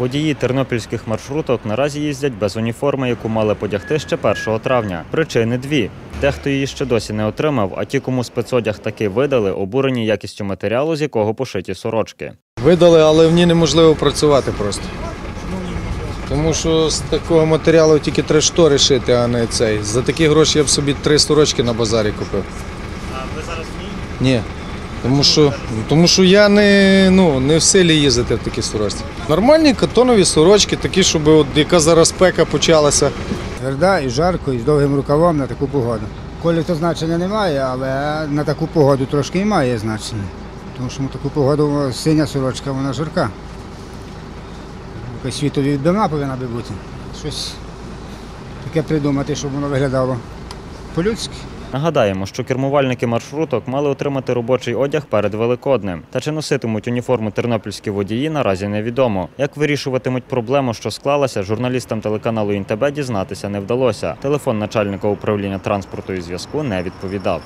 Водії тернопільських маршруток наразі їздять без уніформи, яку мали подягти ще 1 травня. Причини дві. Дехто її ще досі не отримав, а ті, кому спецодяг таки видали, обурені якістю матеріалу, з якого пошиті сорочки. Видали, але в ній неможливо працювати просто. Тому що з такого матеріалу тільки три штори шити, а не цей. За такі гроші я б собі три сорочки на базарі купив. А ви зараз в ній? Ні. Тому що, тому що я не, ну, не в силі їздити в такі сорочці. Нормальні катонові сорочки, такі, щоб от, яка зараз спека почалася. Тверда і жарко, і з довгим рукавом на таку погоду. Колі то значення немає, але на таку погоду трошки і має значення. Тому що на таку погоду синя сорочка, вона жарка. Якось світові відбивна повинна би бути. Щось таке придумати, щоб воно виглядало по-людськи. Нагадаємо, що кермувальники маршруток мали отримати робочий одяг перед Великоднем. Та чи носитимуть уніформу тернопільські водії, наразі невідомо. Як вирішуватимуть проблему, що склалася, журналістам телеканалу Інтебе дізнатися не вдалося. Телефон начальника управління транспорту і зв'язку не відповідав.